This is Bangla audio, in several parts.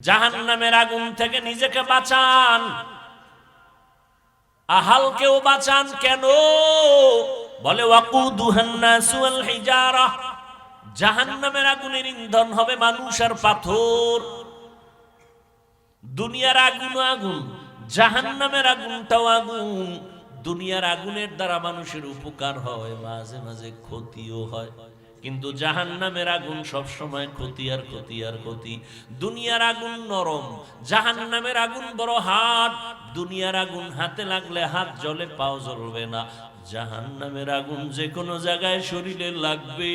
জাহান নামের আগুন থেকে নিজেকে বাঁচান। আহালকেও বাঁচান কেন? বলে জাহান নামের আগুনের ইন্ধন হবে মানুষ আর পাথর। দুনিয়ার আগুন আগুন জাহান নামের আগুনটাও আগুন। দুনিয়ার আগুনের দ্বারা মানুষের উপকার হয়, মাঝে মাঝে ক্ষতিও হয়। কিন্তু জাহান নামের আগুন সবসময় ক্ষতি আর ক্ষতি আর ক্ষতি। দুনিয়ার আগুন নরম জাহান নামের আগুন বড় হাত দুনিয়ার আগুন হাতে লাগলে হাত জলে, পাও জ্বলবে না। জাহান নামের আগুন যে কোনো জায়গায় শরীরে লাগবে,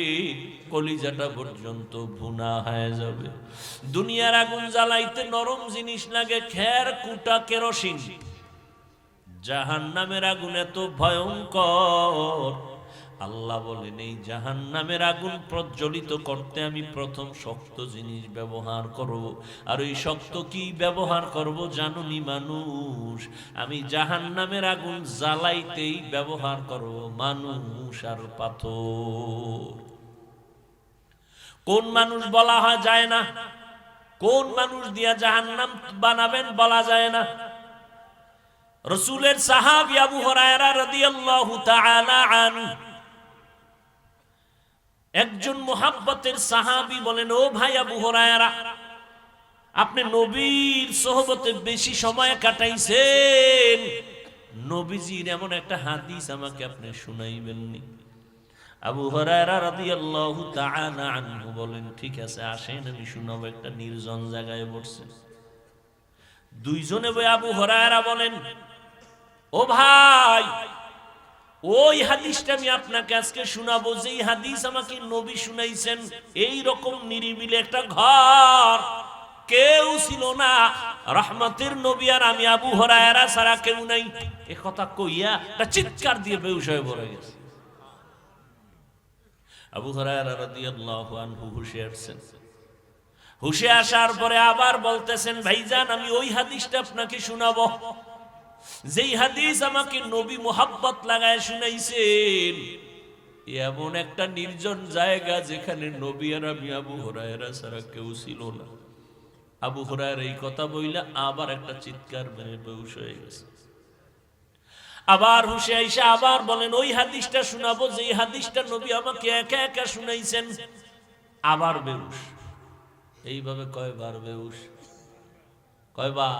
কলিজাটা পর্যন্ত ভুনা হয়ে যাবে। দুনিয়ার আগুন জ্বালাইতে নরম জিনিস লাগে খের কুটা কেরোসিন। জাহান নামের আগুন এত ভয়ঙ্কর আল্লাহ বলেন, এই জাহান নামের আগুন প্রজ্বলিত করতে আমি প্রথম শক্ত জিনিস ব্যবহার করব। আর ওই শক্ত কি ব্যবহার করব জানুনি মানুষ। আমি জাহান নামের আগুন জ্বালাইতেই ব্যবহার করব মানুষ আর পাথর। কোন মানুষ বলা হয় যায় না। কোন মানুষ দিয়া জাহান্নাম বানাবেন বলা যায় না। রসুলের সাহাবি আবু হরায়রা রাদিয়াল্লাহু তাআলা আনহু একজন মোহাব্বতের সাহাবি বলেন, ও ভাই আবু হরায়রা, আপনি নবীর সোহবতে বেশি সময় কাটাইছেন। নবীজির এমন একটা হাদিস আমাকে আপনি শুনাইবেননি। আবু হরায়রা রাদিয়াল্লাহু তাআলা আনহু বলেন, ঠিক আছে, আসেন, আমি শুনাবো, একটা নির্জন জায়গায় বসছে দুইজনে আবু হরায়রা বলেন, ও ভাই ওই হাদিসটা আমি আপনাকে আজকে শোনাবো, যেই হাদিস আমাকে নবী শুনাইছেন এই রকম নিরিবিলি একটা ঘর। কেউ ছিল না। রহমতের নবী আর আমি আবু হরায়রা সারা কেউ নাই। এ কথা কইয়া একটা চিৎকার দিয়ে বেউস হয়ে পড়ে গেছে। আবু হরায়রা রাদিয়াল্লাহু আনহু হুশে আসছেন হুশে আসার পরে আবার বলতেছেন, ভাইজান, আমি ওই হাদিসটা আপনাকে শোনাবো। যেই হাদিস আমাকে নবী মোহাব্বত লাগায় শুনাইছেন, এমন একটা নির্জন জায়গা যেখানে নবী আর আমি আবু হরায়রা ছাড়া কেউ ছিল না। আবু হরায়ের এই কথা বইলা আবার একটা চিৎকার মেরে বেউস হয়ে গেছে। আবার হুশে আইসা আবার বলেন, ওই হাদিসটা শোনাবো যে হাদিসটা নবী আমাকে একা একা শুনাইছেন। আবার বেউস এইভাবে কয়বার বেউস কয়বার?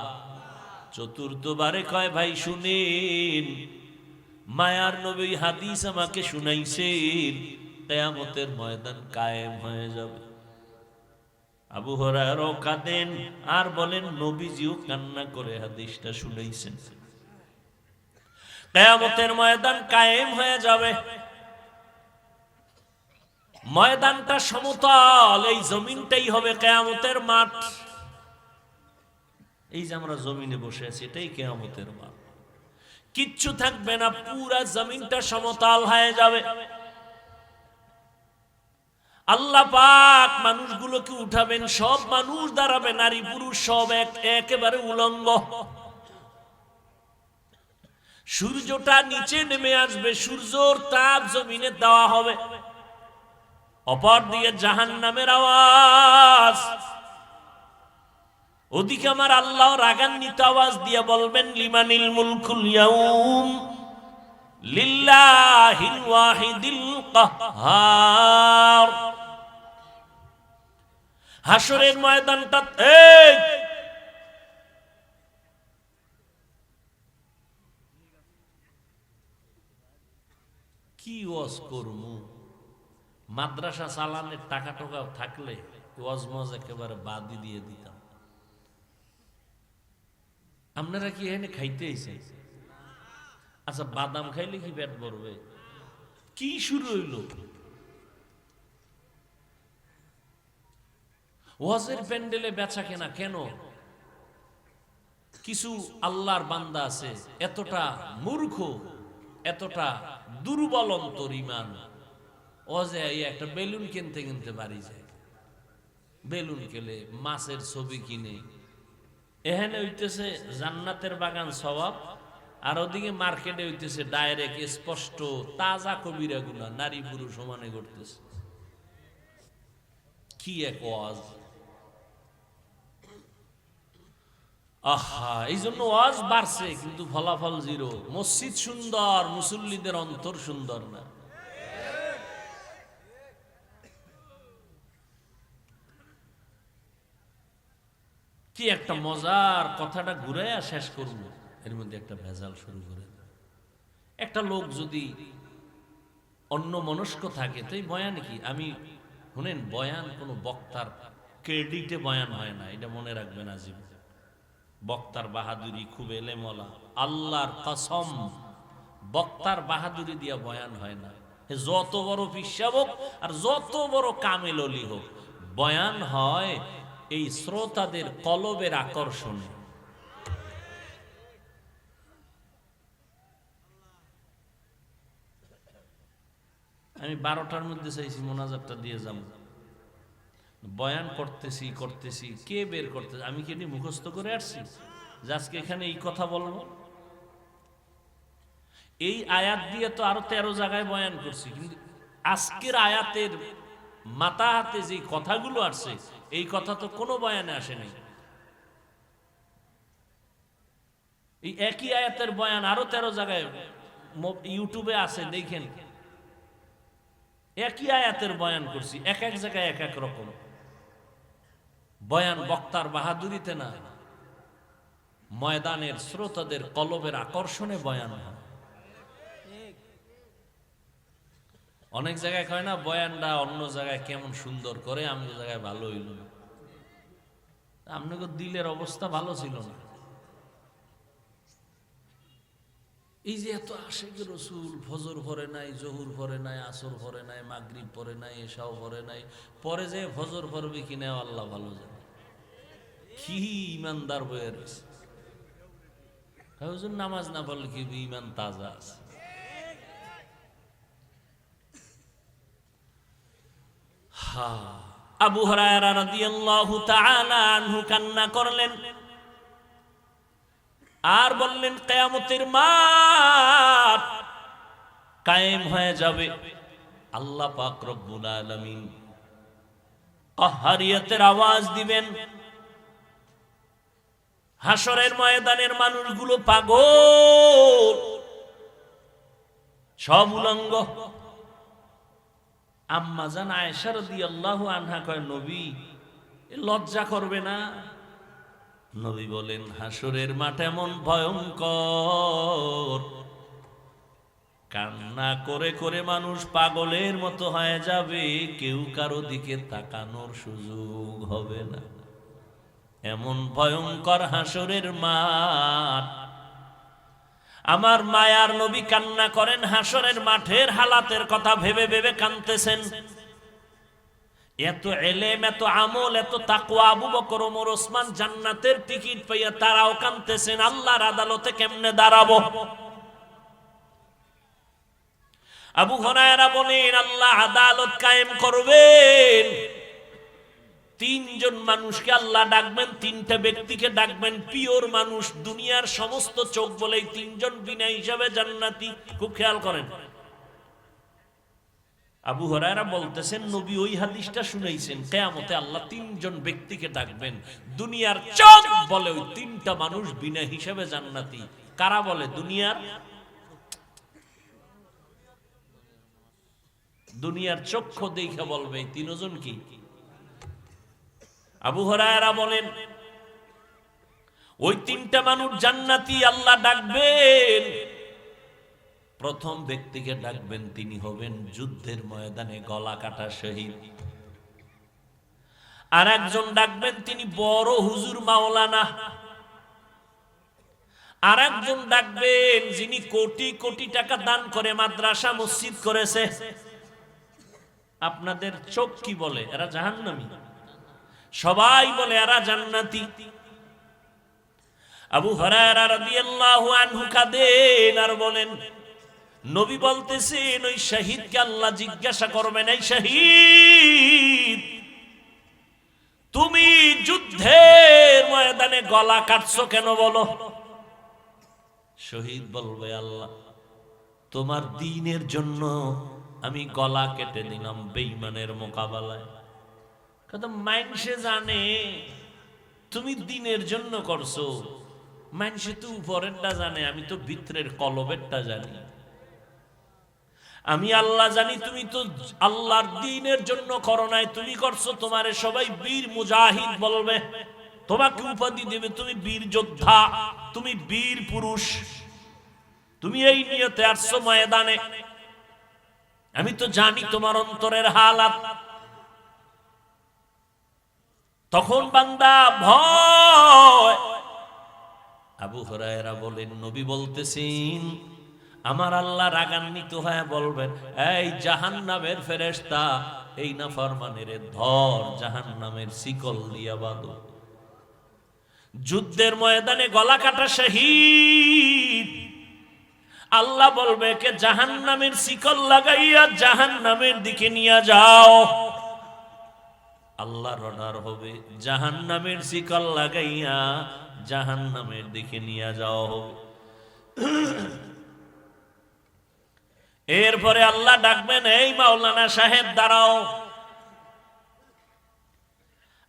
চতুর্থবারে কয়, ভাই, শুনেন, মায়ার নবী হাদিস আমাকে শুনাইছেন, কেয়ামতের ময়দান কায়েম হয়ে যাবে। আবু হরারও কাঁদেন আর বলেন, নবীজিও কান্না করে হাদিসটা শুনেছেন কেয়ামতের ময়দান কায়েম হয়ে যাবে। ময়দানটা সমতল, এই জমিনটাই হবে কেয়ামতের মাঠ। এই যে আমরা জমিনে বসে আছি, এটাই কেয়ামতের মাঠ। কিচ্ছু থাকবে না, পুরা জমিনটা সমতল হয়ে যাবে। আল্লাহ পাক মানুষগুলোকে উঠাবেন, সব মানুষ দাঁড়াবে, নারী পুরুষ সব এক, একেবারে উলঙ্গ। সূর্যটা নিচে নেমে আসবে, সূর্যর তাপ জমিনে দেওয়া হবে। অপর দিকে জাহান নামের আওয়াজ। ওদিকে আমার আল্লাহ রাগান্বিত আওয়াজ দিয়ে বলবেন, লিমানিল মুলকুল ইয়াউম লিল্লাহিল ওয়াহিদিল কাহ্হার হাসরের ময়দানটা, এই! কি ওয়াজ করমু? মাদ্রাসা চালানের টাকা টাকা থাকলে ওয়াজ মজ একেবারে বাদি দিয়ে দিতাম। আপনারা কি এখানে খাইতে এসে আচ্ছা বাদাম খাইলে কি পেট ভরবে? কি শুরু হইল? ওয়াজের প্যান্ডেলে বেচা কেনা কেন? কিছু আল্লাহর বান্দা আছে, এতটা মূর্খ, এতটা দুর্বল অন্তর ইমান ওয়াজে একটা বেলুন কিনতে কিনতে বাড়ি যায়। বেলুন কেলে মাছের ছবি কিনে এখানে হইতেছে জান্নাতের বাগান স্বভাব, আর ওদিকে মার্কেটে হইতেছে ডাইরেক্ট স্পষ্ট তাজা কবিরা গুলা নারী পুরুষ সমানে করতেছে কি এক ওয়াজ। আহা এই জন্য ওয়াজ বাড়ছে, কিন্তু ফলাফল জিরো মসজিদ সুন্দর, মুসল্লিদের অন্তর সুন্দর না। কি একটা মজার কথাটা ঘুরে শেষ করব? এর মধ্যে একটা ভেজাল শুরু করে একটা লোক যদি অন্য মনস্ক থাকে, তো এই বয়ান কি? আমি, শুনেন, বয়ান কোনো বক্তার ক্রেডিটে বয়ান হয় না, এটা মনে রাখবেন আজীব বক্তার বাহাদুরি খুব এলেমলা, আল্লাহর কসম, বক্তার বাহাদুরি দিয়া বয়ান হয় না। যত বড় হোক আর যত বড় কামেল হোক, বয়ান হয় এই শ্রোতাদের কলবের আকর্ষণ। আমি বারোটার মধ্যে চাইছি মোনাজারটা দিয়ে যাব বয়ান করতেছি করতেছি, কে বের করতেছে? আমি কি মুখস্থ করে আসছি? যে আজকে এখানে এই কথা বলব? এই আয়াত দিয়ে তো আরও তেরো জায়গায় বয়ান করছি, কিন্তু আজকের আয়াতের মাথা হাতে যে কথাগুলো আসছে এই কথা তো কোনো বয়ানে আসে নাই। এই একই আয়াতের বয়ান আরও তেরো জায়গায় ইউটিউবে আছে, দেখেন। একই আয়াতের বয়ান করছি, এক এক জায়গায় এক এক রকম। বয়ান বক্তার বাহাদুরিতে না, ময়দানের শ্রোতাদের কলবের আকর্ষণে বয়ান হয়। অনেক জায়গায় কয় না, বয়ানটা অন্য জায়গায় কেমন সুন্দর করে, আমি জায়গায় ভালো হইল আপনাকে দিলের অবস্থা ভালো ছিল না। এই যে এত আশেক রসুল, ফজর ভরে নাই, জহুর ভরে নাই, আসর ভরে নাই, মাগরিব পরে নাই এসাও ভরে নাই, পরে যে ফজর ভরবে কিনা আল্লাহ ভালো জানে। কি ইমানদার বয়ে রয়েছে। নামাজ না বললে কি ইমান তাজা আছে? আবু হরায়রা রাদিয়াল্লাহু তাআলা আনহু কান্না করলেন। আর বললেন, কেয়ামতের মাঠ কায়েম হয়ে যাবে। আল্লাহ পাক রব্বুল আলামিন কাহারিয়াতের আওয়াজ দিবেন। হাসরের ময়দানের মানুষগুলো পাগল, সব উলঙ্গ। আম্মা জান আয়েশা রাদিয়াল্লাহু আনহা কয়, নবী লজ্জা করবে না? নবী বলেন, হাসরের মাঠ এমন ভয়ঙ্কর। কান্না করে করে মানুষ পাগলের মতো হয়ে যাবে, কেউ কারও দিকে তাকানোর সুযোগ হবে না। এমন ভয়ঙ্কর হাসরের মাঠ আমার মায়ার নবী কান্না করেন, হাসরের মাঠের হালাতের কথা ভেবে ভেবে কানতেছেন এত এলেম, এত আমল, এত তাকুয়া আবু বকর, ওমর, ওসমান জান্নাতের টিকিট পাইয়া তারাও কানতেছেন আল্লাহর আদালতে কেমনে দাঁড়াবো? আবু হরায়রা বলেন, আল্লাহ আদালত কায়েম করবেন। তিনজন মানুষকে আল্লাহ ডাকবেন, তিনটা ব্যক্তিকে ডাকবেন, পিওর মানুষ, দুনিয়ার সমস্ত চোখ বলে তিনজন বিনা হিসাবে জান্নাতি। খুব খেয়াল করেন। আবু হরায়রা বলতেছেন, নবী ওই হাদিসটা শুনাইছেন কেয়ামতে আল্লাহ তিনজন ব্যক্তিকে ডাকবেন। দুনিয়ার চোখ বলে ওই তিনটা মানুষ বিনা হিসাবে জান্নাতি। কারা বলে? দুনিয়ার? দুনিয়ার চক্ষু দেখে বলবে তিনজন কি? আবু হরায়রা বলেন, ওই তিনটা মানুষ জান্নাতি, আল্লাহ ডাকবেন। প্রথম ব্যক্তিকে ডাকবেন তিনি হবেন যুদ্ধের ময়দানে গলা কাটা শহীদ। আর একজন ডাকবেন তিনি বড় হুজুর মাওলানা। আর একজন ডাকবেন যিনি কোটি কোটি টাকা দান করে মাদ্রাসা, মসজিদ করেছে। আপনাদের চোখ কি বলে? এরা জাহান্নামী। সবাই বলে, এরা জান্নাতি। আবু হরায়রা রাদিয়াল্লাহু আনহু কাঁদেন আর বলেন, নবী বলতেছেন, ওই শহীদকে আল্লাহ জিজ্ঞাসা করবেন, এই শহীদ, তুমি যুদ্ধের ময়দানে গলা কাটছো কেন বলো? শহীদ বলবে, আল্লাহ, তোমার দিনের জন্য আমি গলা কেটে দিলাম বেইমানের মোকাবেলায়। জানে, তুমি দিনের জন্য করছ। মানুষে তো উপরেরটা জানে, আমি তো ভিতরের কলবেরটা জানি। আমি আল্লাহ জানি, তুমি তো আল্লাহর দিনের জন্য তুমি করছ, তোমারে সবাই বীর মুজাহিদ বলবে। তোমাকে উপাধি দেবে, তুমি বীর যোদ্ধা, তুমি বীর পুরুষ। তুমি এই নিয়তে আসছো ময়দানে। আমি তো জানি তোমার অন্তরের হালাত। তখন বান্দা ভয়। আবু হরায়রা বলেন, নবী বলতেছেন, আমার আল্লাহ রাগান্বিত হয়ে বলবেন, এই জাহান নামের ফেরেস্তা এই না ফরমানের ধর জাহান নামের শিকল দিয়া বাঁধো। যুদ্ধের ময়দানে গলা কাটা শহীদ। আল্লাহ বলবে কে জাহান নামের শিকল লাগাইয়া জাহান নামের দিকে নিয়ে যাও। আল্লাহ রডার হবে জাহান নামের শিকল লাগাইয়া জাহান নামের দিকে নিয়ে যাওয়া হবে। এরপরে আল্লাহ ডাকবেন, এই মাওলানা সাহেব, দাঁড়াও।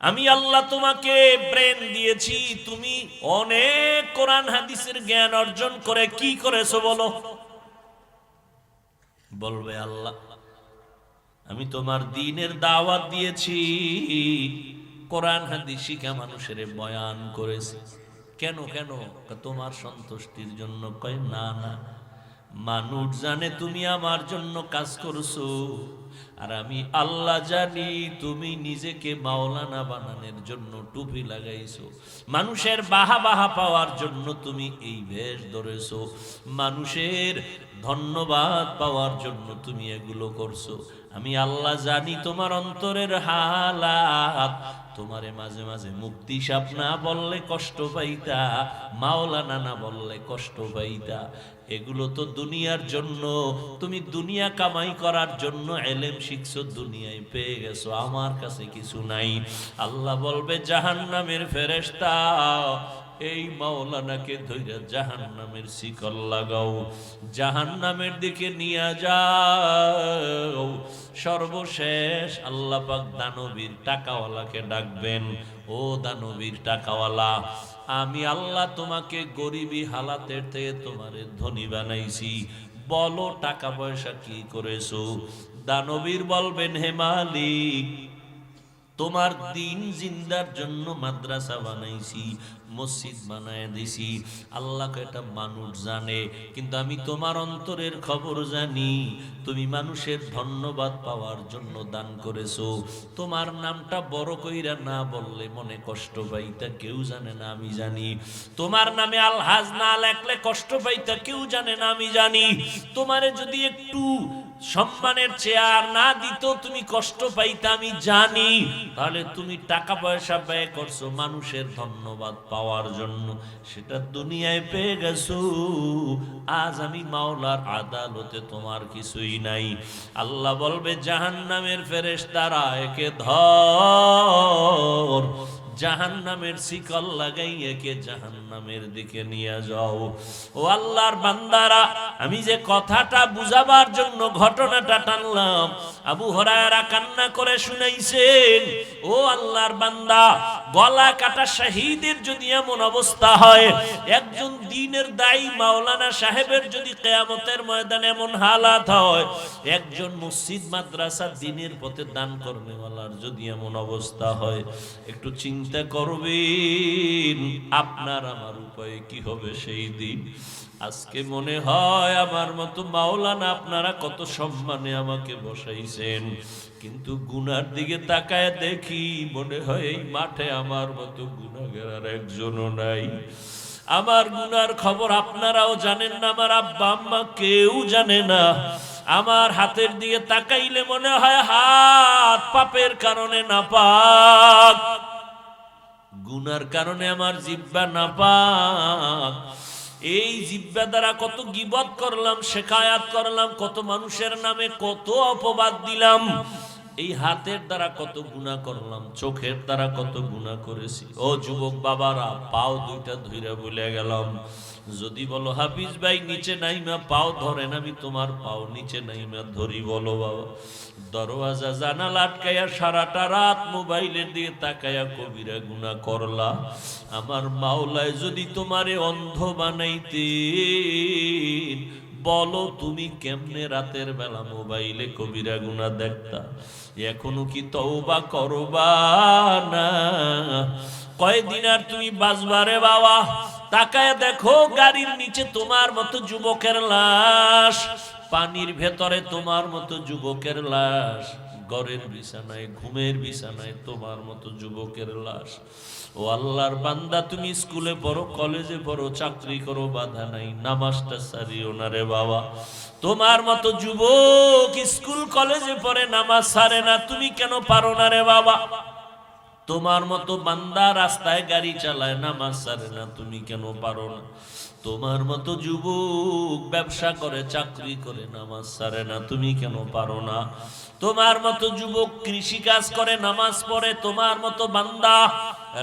আমি আল্লাহ তোমাকে ব্রেন দিয়েছি, তুমি অনেক কোরআন হাদিসের জ্ঞান অর্জন করে কি করেছ বলো? বলবে আল্লাহ। আমি তোমার দিনের দাওয়াত দিয়েছি। কোরআন হাদিস শিখা মানুষের বয়ান করেছি। কেন কেন? তোমার সন্তুষ্টির জন্য কয়, না না। মানুষ জানে তুমি আমার জন্য কাজ করছ। আর আমি আল্লাহ জানি তুমি নিজেকে মাওলানা বানানোর জন্য টুপি লাগাইছো। মানুষের বাহা বাহা পাওয়ার জন্য তুমি এই বেশ ধরেছো। মানুষের ধন্যবাদ পাওয়ার জন্য তুমি এগুলো করছ। আমি আল্লাহ জানি তোমার অন্তরের হালাত। তোমারে মাঝে মাঝে মুক্তি সাপ না বললে কষ্ট পাইতা, মাওলানা না বললে কষ্ট পাইতা। এগুলো তো দুনিয়ার জন্য, তুমি দুনিয়া কামাই করার জন্য এলেম শিখছো, দুনিয়ায় পেয়ে গেছো, আমার কাছে কিছু নাই। আল্লাহ বলবে, জাহান্নামের ফেরেস্তা এই মাওলানাকে ধৈর্য জাহান নামের শিকল লাগাও জাহান নামের দিকে নিয়ে যাও। সর্বশেষ আল্লাহ পাক দানবীর টাকাওয়ালাকে ডাকবেন, ও দানবীর টাকাওয়ালা, আমি আল্লাহ তোমাকে গরিবী হালাতের থেকে তোমারে ধনী বানাইছি। বলো টাকা পয়সা কি করেছ? দানবীর বলবেন, হে মালিক তোমার দিন জিন্দার জন্য মাদ্রাসা বানাইছি, মসজিদ বানায় দিছি। আল্লাহকে এটা মানুষ জানে, কিন্তু আমি তোমার অন্তরের খবর জানি। তুমি মানুষের ধন্যবাদ পাওয়ার জন্য দান করেছ। তোমার নামটা বড় কইরা না বললে মনে কষ্ট পাইতা, কেউ জানে না আমি জানি। তোমার নামে আলহাজ না লেখলে কষ্ট পাইতা, কেউ জানে না আমি জানি। তোমারে যদি একটু সম্মানের চেয়ার না দিত, তুমি কষ্ট পাইতে, আমি জানি। তাহলে তুমি টাকা পয়সা ব্যয় করছ মানুষের ধন্যবাদ পাওয়ার জন্য। সেটা দুনিয়ায় পেয়ে গেছো। আজ আমি মাওলার আদালতে তোমার কিছুই নাই। আল্লাহ বলবে জাহান নামের ফেরেস তারা একে ধর। জাহান নামের শিকল লাগাই একে জাহান নামের দিকে নিয়ে যাও। ও আল্লাহর বান্দারা, আমি যে কথাটা বুঝাবার জন্য ঘটনাটা টানলাম, আবু হরায়রা কান্না করে শুনাইছেন, ও আল্লাহর বান্দা, গলা কাটা শাহিদের যদি এমন অবস্থা হয়, একজন দিনের দায়ী মাওলানা সাহেবের যদি কেয়ামতের ময়দানে এমন হালাত হয়, একজন মসজিদ মাদ্রাসা দিনের পথে দান করবেওয়ালার যদি এমন অবস্থা হয়, একটু চিন্তা করবেন, আপনার আমার উপায়ে কি হবে সেই দিন? আজকে মনে হয় আমার মতো মাওলানা আপনারা কত সম্মানে আমাকে বসাইছেন। কিন্তু গুনার দিকে তাকায় দেখি মনে হয় এই মাঠে আমার মতো গুণাগার আর একজনও নাই। আমার গুনার খবর আপনারাও জানেন না, আমার আব্বা আম্মা কেউ জানে না। আমার হাতের দিকে তাকাইলে মনে হয় হাত পাপের কারণে না পাক গুনার কারণে আমার জিব্বা না পাক এই জিব্বা দ্বারা কত গিবত করলাম, শেখায়াত করলাম, কত মানুষের নামে কত অপবাদ দিলাম। এই হাতের দ্বারা কত গুণা করলাম, চোখের দ্বারা কত গুণা করেছি। ও যুবক বাবারা, পাও দুইটা ধুইরা বলে গেলাম। যদি বলো, হাফিজ ভাই, নিচে নাইমা, পাও ধরেন আমি তোমার পাও নিচে নাইমা ধরি, বলো বাবা। দরওয়াজা জানালা আটকাইয়া সারাটা রাত মোবাইলের দিয়ে তাকাইয়া কবিরা গুণা করলা। আমার মাওলায় যদি তোমারে অন্ধ বানাইতেন বলো তুমি কেমনে রাতের বেলা মোবাইলে কবিরা গুণা দেখতা? এখনও কি তওবা করবা না? কয়দিন আর তুমি বাজবারে বাবা? তাকায় দেখো গাড়ির নিচে তোমার মতো যুবকের লাশ, পানির ভেতরে তোমার মতো যুবকের লাশ। গড়ের বিছানায়, ঘুমের বিছানায় তোমার মতো যুবকের লাশ। ও আল্লাহর বান্দা, তুমি স্কুলে পড়ো, কলেজে পড়ো, চাকরি করো, বাধা নাই, নামাজটা সারিও না রে বাবা। তোমার মতো যুবক স্কুল, কলেজে পড়ে নামাজ সারে না, তুমি কেন পারো না রে বাবা? তোমার মতো বান্দা রাস্তায় গাড়ি চালায়, নামাজ সারে না, তুমি কেন পারো না? তোমার মতো যুবক ব্যবসা করে, চাকরি করে, নামাজ সারে না, তুমি কেন পারো না? তোমার মতো যুবক কৃষি কাজ করে নামাজ পড়ে তোমার মতো বান্দা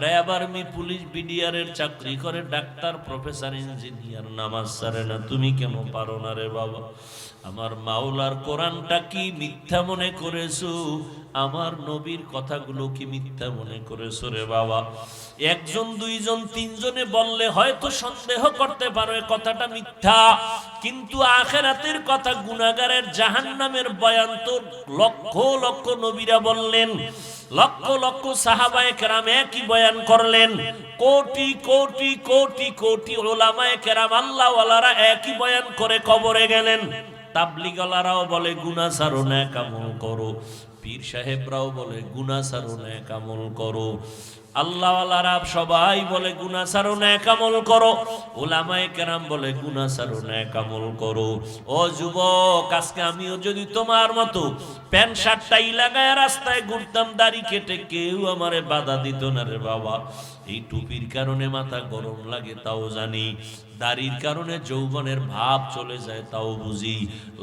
র্যাব আর্মি পুলিশ বিডিআরের চাকরি করে, ডাক্তার, প্রফেসর, ইঞ্জিনিয়ার, নামাজ সারে না। তুমি কেন পারো না রে বাবা? আমার মাওলার কোরআনটা কি মিথ্যা মনে করেছ? আমার নবীর কথাগুলো কি মিথ্যা মনে করেছ রে বাবা? একজন, দুইজন, তিনজনে বললে হয়তো সন্দেহ করতে পারো কথাটা মিথ্যা। কিন্তু আখেরাতের কথা গুনাগারের জাহান্নামের বয়ান তো লক্ষ লক্ষ নবীরা বললেন লক্ষ লক্ষ সাহাবায়ে কেরাম একই বয়ান করলেন। কোটি কোটি কোটি কোটি ওলামায়ে কেরাম আল্লাহওয়ালারা একই বয়ান করে কবরে গেলেন। তাবলিগলারাও বলে গুনা সারো ন্যাকামল করো। পীর সাহেবরাও বলে গুনা সারো না কামল করো। আল্লাহওয়ালারা সবাই বলে গুনা সারো ন্যাক আমল করো। ওলামায়ে কেরাম বলে গুনা সারো ন্যাক আমল করো। ও যুবক, আজকে আমিও যদি তোমার মতো প্যান্ট শার্টটাই লাগায় রাস্তায় ঘুরতাম, দাড়ি কেটে কেউ আমারে বাধা দিত না রে বাবা। এই টুপির কারণে মাথা গরম লাগে, তাও জানি। দাড়ির কারণে যৌবনের ভাব চলে যায়, তাও বুঝি।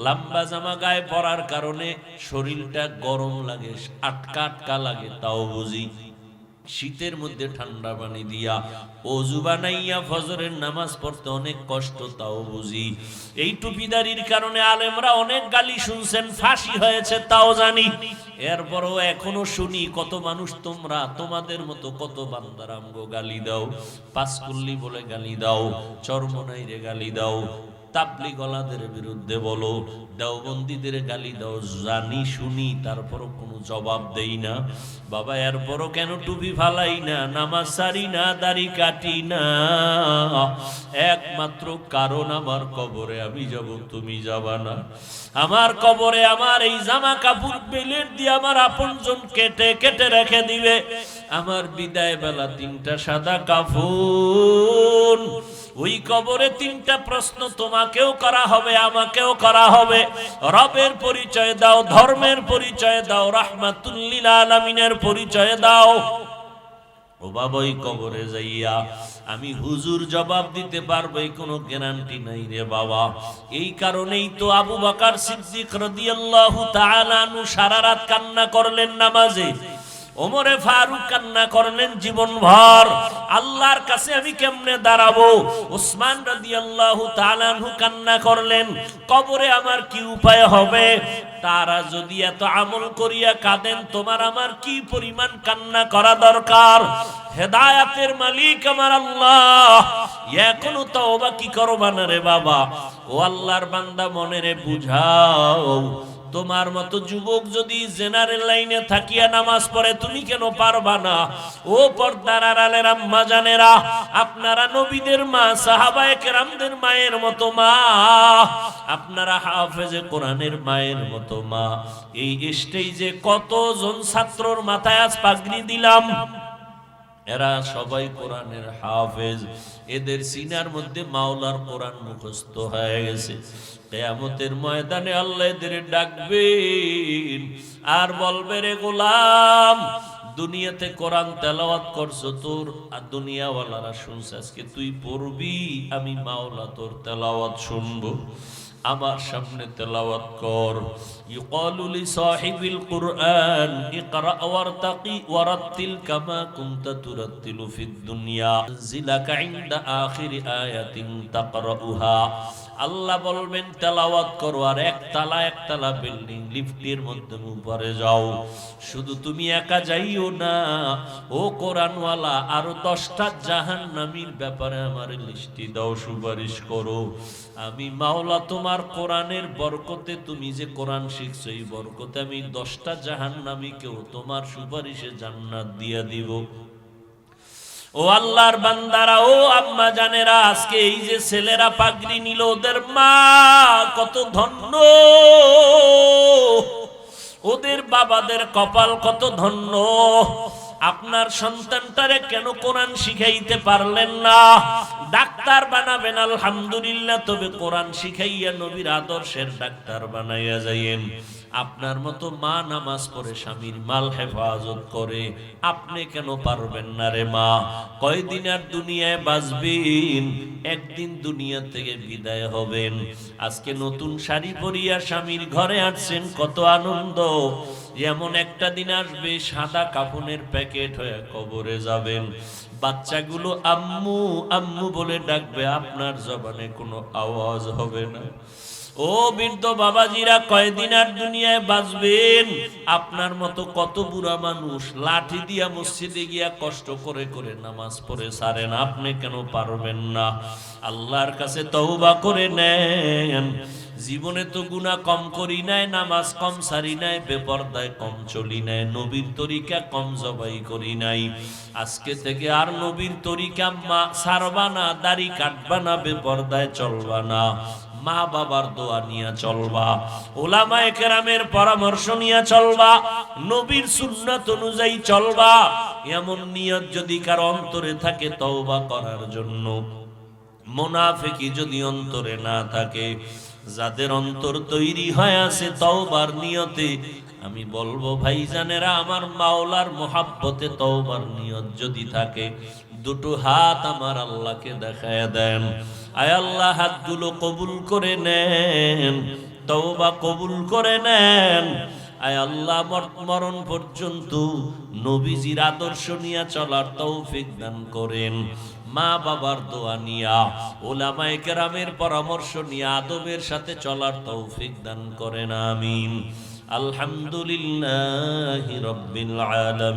লম্বা জামা গায়ে পরার কারণে শরীরটা গরম লাগে, আটকা আটকা লাগে, তাও বুঝি। শীতের মধ্যে ঠান্ডা পানি দিয়া অজু বানাইয়া ফজরের নামাজ পড়তে অনেক কষ্ট, তাও বুঝি। এই টুপিদারির কারণে আলেমরা অনেক গালি শুনছেন, ফাঁসি হয়েছে, তাও জানি। এরপরও এখনও শুনি, কত মানুষ তোমরা, তোমাদের মতো কত বান্দার আমগো গালি দাও। পাঁচকুল্লি বলে গালি দাও, চরমনাইরে গালি দাও। তাবলি গলাদের বিরুদ্ধে বলো, দেওবন্দীদের গালি দাও, জানি, শুনি, তারপরও কোনো জবাব দেই না। বাবা, এরপরও কেন টুপি ফালাই না, নামাজ সারি না, দাড়ি কাটি না? একমাত্র কারণ আমার কবরে আমি যাব, তুমি যাবা না। আমার কবরে আমার এই জামা কাপড় বেলের দিয়ে আমার আপনজন কেটে কেটে রেখে দিবে। আমার বিদায় বেলা তিনটা সাদা কাফুন। ওই কবরে তিনটা প্রশ্ন তোমাকেও করা হবে, আমাকেও করা হবে। রবের পরিচয় দাও, ধর্মের পরিচয় দাও, রাহমাতুল্লিল আলামিনের পরিচয় দাও। ও কবরে যাইয়া আমি হুজুর জবাব দিতে পারব কোনো গ্যারান্টি নাই রে বাবা। এই কারণেই তো আবু বাকার সিদ্দিক রাদিয়াল্লাহু তাআলা আনহু সারা রাত কান্না করলেন নামাজে। ওমরে ফারুক কান্না করলেন জীবন ভর আল্লাহর কাছে আমি কেমনে দাঁড়াবো? ওসমান রাদিয়াল্লাহু তাআলা আনহু কান্না করলেন, কবরে আমার কি উপায় হবে? তারা যদি এত আমল করিয়া কাঁদেন, তোমার আমার কি পরিমাণ কান্না করা দরকার? হেদায়াতের মালিক আমার আল্লাহ। এখনও তওবা কি করবা না রে বাবা? ও আল্লাহর বান্দা মনে রে বুঝাও। তোমার মতো যুবক যদি জেনারেল লাইনে থাকিয়া নামাজ পড়ে, তুমি কেন পারবা না? ও পর্দার আড়ালের আম্মা জানেরা, আপনারা নবীদের মা, সাহাবায়ে কেরামদের মায়ের মতো মা। আপনারা হাফেজে কোরআনের মায়ের মতো মা। এই স্টেজে কতজন ছাত্রর মাথায় আজ পাগড়ি দিলাম? এরা সবাই কোরআনের হাফেজ। এদের সিনার মধ্যে মাওলার কোরআন মুখস্থ হয়ে গেছে। কেয়ামতের ময়দানে আল্লাহ এদের ডাকবেন। আর বলবে রে গোলাম, দুনিয়াতে কোরআন তেলাওয়াত করছ তোর, আর দুনিয়াওয়ালারা শুনছে, আজকে তুই পড়বি, আমি মাওলা তোর তেলাওয়াত শুনব। আমার সামনে তেলাওয়াত কর। ইউকালু লি সাহিবিল কুরআন, ইকরা ওয়ারতাকি ওয়ারাত্তিল কামা কুনতা তুরাত্তিলু ফিদ দুনিয়া। জিলাকা ইনদা আখির আয়াতিন তাকরাউহা। আল্লাহ বলবেন, তেলাওয়াত করো, আর একতলা একতলা বিল্ডিং লিফটের মধ্যে উপরে যাও। শুধু তুমি একা যাইও না, ও কোরআনওয়ালা, আরও দশটা জাহান নামির ব্যাপারে আমার লিস্টি দাও, সুপারিশ করো। আমি মাওলা, তোমার কোরআনের বরকতে তুমি যে কোরআন শিখছো, এই বরকতে আমি দশটা জাহান নামীকেও তোমার সুপারিশে জান্নাত দিয়া দিব। ও আল্লাহর বান্দারা, ও আম্মা জানেরা, আজকে এই যে ছেলেরা পাগড়ি নিল, ওদের মা কত ধন্য। ওদের বাবাদের কপাল কত ধন্য। আপনার সন্তানটারে কেন কোরআন শিখাইতে পারলেন না? ডাক্তার বানাবেন, আলহামদুলিল্লাহ, তবে কোরআন শিখাইয়া নবীর আদর্শের ডাক্তার বানাইয়া যাইয়েন। আপনার মতো মা নামাজ পড়ে স্বামীর মাল হেফাজত করে, আপনি কেন পারবেন না রে মা? কয়দিন আর দুনিয়ায় বাঁচবেন? একদিন দুনিয়া থেকে বিদায় হবেন। আজকে নতুন শাড়ি পরিয়া স্বামীর ঘরে আসছেন, কত আনন্দ। এমন একটা দিন আসবে, সাদা কাফনের প্যাকেট হয়ে কবরে যাবেন। বাচ্চাগুলো আম্মু আম্মু বলে ডাকবে, আপনার জবানে কোনো আওয়াজ হবে না। ও বৃদ্ধ বাবাজিরা, কয়দিন আর দুনিয়ায় বাঁচবেন? আপনার মতো কত বুড়া মানুষ লাঠি দিয়া মসজিদে গিয়া কষ্ট করে করে নামাজ পড়ে সারেন, আপনি কেন পারবেন না? আল্লাহর কাছে তওবা করে নেন। জীবনে তো গুণা কম করি নাই, নামাজ কম সারি নাই, বেপর্দায় কম চলি নাই, নবীর তরিকা কম জবাই করি নাই। আজকে থেকে আর নবীর তরিকা মা সারবা না, দাড়ি কাটবা না, বেপর্দায় চলবা না। মা বাবার দোয়া নিয়ে চলবা, ওলামায়ে কেরামের পরামর্শ নিয়ে চলবা, নবীর সুন্নাত অনুযায়ী চলবা, এমন নিয়ত যদি কার অন্তরে থাকে তওবা করার জন্য। মোনাফেকি যদি অন্তরে না থাকে, যাদের অন্তর তৈরি হয়ে আছে তওবার নিয়তে, আমি বলব ভাইজানেরা, আমার মাওলার মোহাব্বতে তওবার নিয়ত যদি থাকে, দুটো হাত আমার আল্লাহকে দেখায় দেন। আয় আল্লাহ, হাতগুলো কবুল করে নেন, তওবা কবুল করে নেন। আয় আল্লাহ, মর- মরণ পর্যন্ত নবীজির আদর্শ নিয়ে চলার তৌফিক দান করেন। মা বাবার দোয়া নিয়া, ওলামায়ে কেরামের পরামর্শ নিয়ে আদবের সাথে চলার তৌফিক দান করেন, আমিন। আলহামদুলিল্লাহি রব্বিল আলামিন।